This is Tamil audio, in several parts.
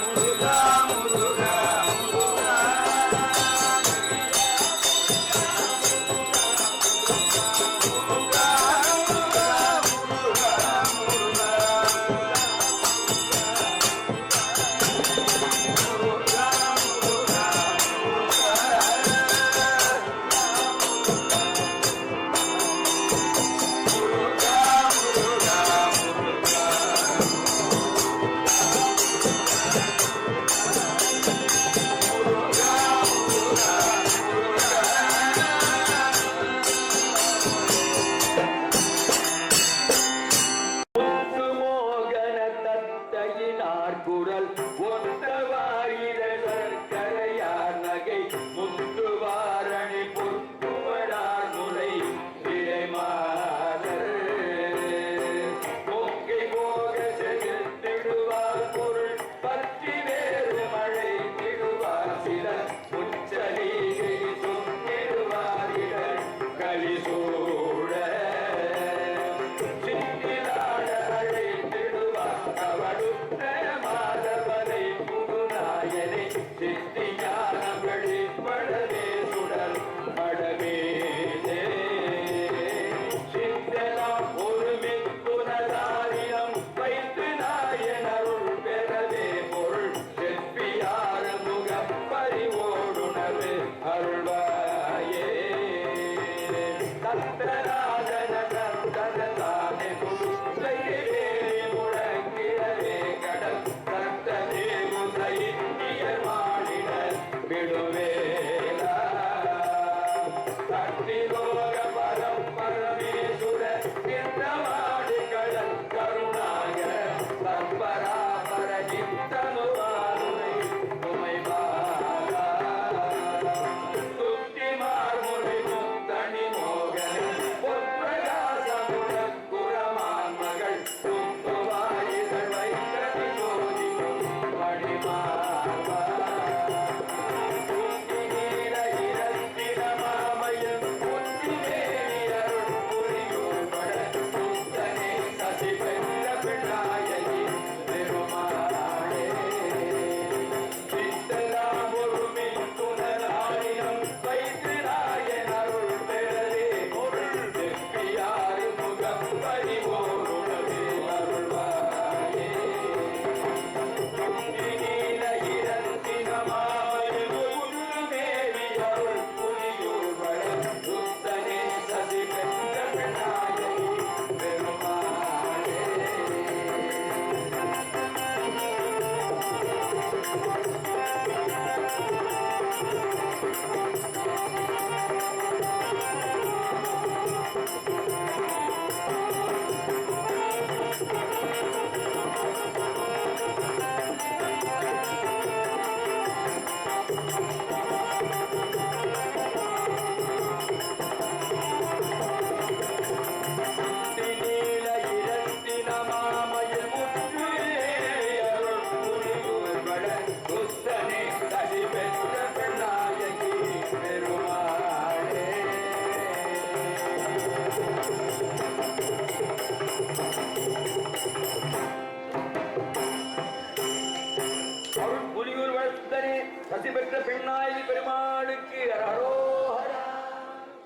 முத்து சித்தியான வெளிப்படவே சுடர் படவேதே சித்தலாம் ஒரு மித்துனதாரியம் வைத்து நாயன் அருள் பெறவே பொருள் செப்பியார முக பறிவோடுணர்வு அருள்வாயே தத்தராஜன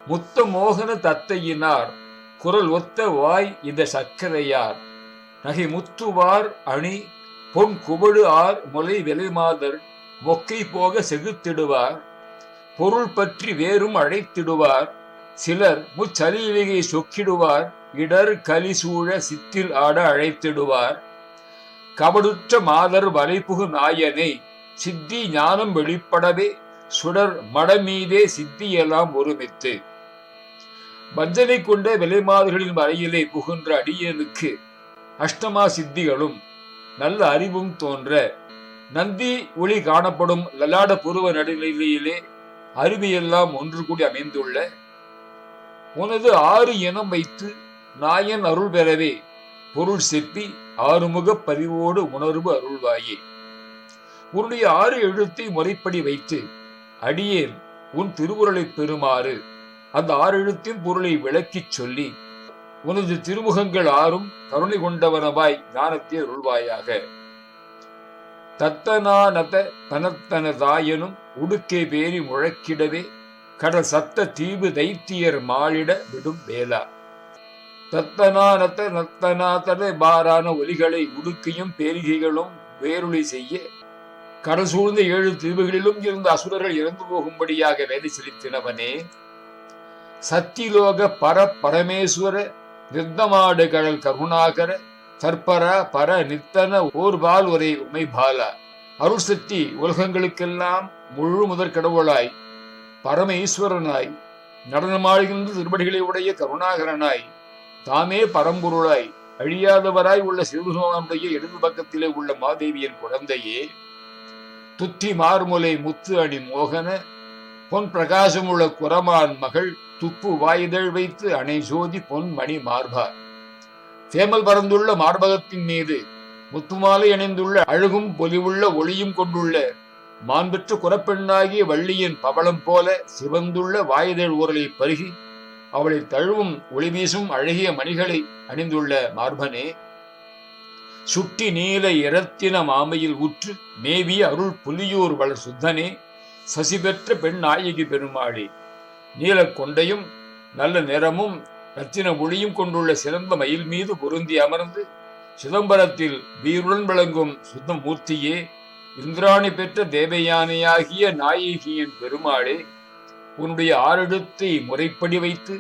முத்த மோகன தத்தையினார். குரல் ஒத்த வாய் இந்த சக்கரையார் நகை முத்துவார் அணி பொன் குபடு ஆர் முலை விலைமாதர் மொக்கை போக செகுத்திடுவார். பொருள் பற்றி வேறும் அழைத்திடுவார். சிலர் முச்சலிவிகை சொக்கிடுவார். இடர் கலி சூழ சித்தில் ஆட அழைத்திடுவார். கபடுற்ற மாதர் வலைப்புகு நாயனை சித்தி ஞானம் வெளிப்படவே சுடர் மடமீதே சித்தியெல்லாம் ஒருமித்து. வஞ்சனை கொண்ட விலைமாறுகளின் வரையிலே புகுன்ற அடியனுக்கு அஷ்டமா சித்திகளும் நல்ல அறிவும் தோன்ற நந்தி ஒளி காணப்படும் லலாட புருவ நடுநிலையிலே அருமையெல்லாம் ஒன்று கூடி அமைந்துள்ள உனது ஆறு இனம் வைத்து நாயன் அருள் பெறவே பொருள் செப்பி ஆறுமுகப் பதிவோடு உணர்வு அருள்வாயே. உன்னுடைய ஆறு எழுத்தை முறைப்படி வைத்து அடியேன் உன் திருவுருளை பெறுமாறு அந்த ஆறு எழுத்தின் பொருளை விளக்கிச் சொல்லி உனது திருமுகங்கள் ஆறும் கருணை கொண்டவனவாய் ஞானத்தை அருள்வாயாக. தத்தனானத தனத்தனதாயனும் உடுக்கே பேரி முழக்கிடவே கடல் சத்த தீவு தைத்தியர் மாளிட விடும் வேலா தத்தனானத்த நத்தனாத்தன பாரான ஒலிகளை உடுக்கையும் பேரிகைகளும் வேருளி செய்ய கடல் சூழ்ந்த ஏழு தீவுகளிலும் இருந்த அசுரர்கள் இறந்து போகும்படியாக வேலை செலுத்தினவனே சத்திலோக பர பரமேஸ்வர நிர்தமாடு கடல் கருணாகர தற்பர பர நித்தன ஓர்பால் ஒரே உமை பாலா. அருள் சக்தி உலகங்களுக்கெல்லாம் முழு முதற் கடவுளாய் பரம ஈஸ்வரனாய் நடனமாடுகின்ற திருப்படிகளை உடைய கருணாகரனாய் தாமே பரம்பொருளாய் அழியாதவராய் உள்ள சிவபெருமானுடைய இடது பக்கத்திலே உள்ள மாதேவியின் குழந்தையே துத்தி மார்முலை முத்து அணி மோகன பொன் பிரகாசமுள்ள குரமான் மகள் துப்பு வாயுதழ் வைத்து அணை ஜோதி பொன் மணி மார்பார். சேமல் பறந்துள்ள மார்பகத்தின் மீது முத்துமாலை அணிந்துள்ள அழகும் பொலிவுள்ள ஒளியும் கொண்டுள்ள மாண்பெற்று குரப்பெண்ணாகிய வள்ளியின் பவளம் போல சிவந்துள்ள வாயுதழ் ஊரலை பருகி அவளை தழுவும் ஒளி வீசும் அழகிய மணிகளை அணிந்துள்ள மார்பனே சுட்டி நீல இரத்தின மாமையில் உற்று மேவி அருள் புலியூர் வளர் சுத்தனே சசி பெற்ற பெண் நாயகி பெருமாளே நீலக் கொண்டையும் நல்ல நிறமும் ரத்தின ஒளியும் கொண்டுள்ள சிறந்த மயில் மீது பொருந்தி அமர்ந்து சிதம்பரத்தில் வீருடன் விளங்கும் சுத்த மூர்த்தியே இந்திராணி பெற்ற தேவயானையாகிய நாயகியின் பெருமாளே உன்னுடைய ஆரிடத்தை முறைப்படி வைத்து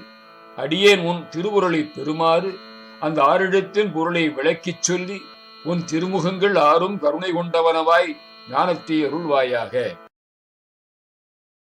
அடியேன் உன் திருவுருளை பெறுமாறு அந்த ஆரிடத்தின் பொருளை விளக்கிச் சொல்லி உன் திருமுகங்கள் ஆறும் கருணை கொண்டவனவாய் ஞானத்தை அருள்வாயாக.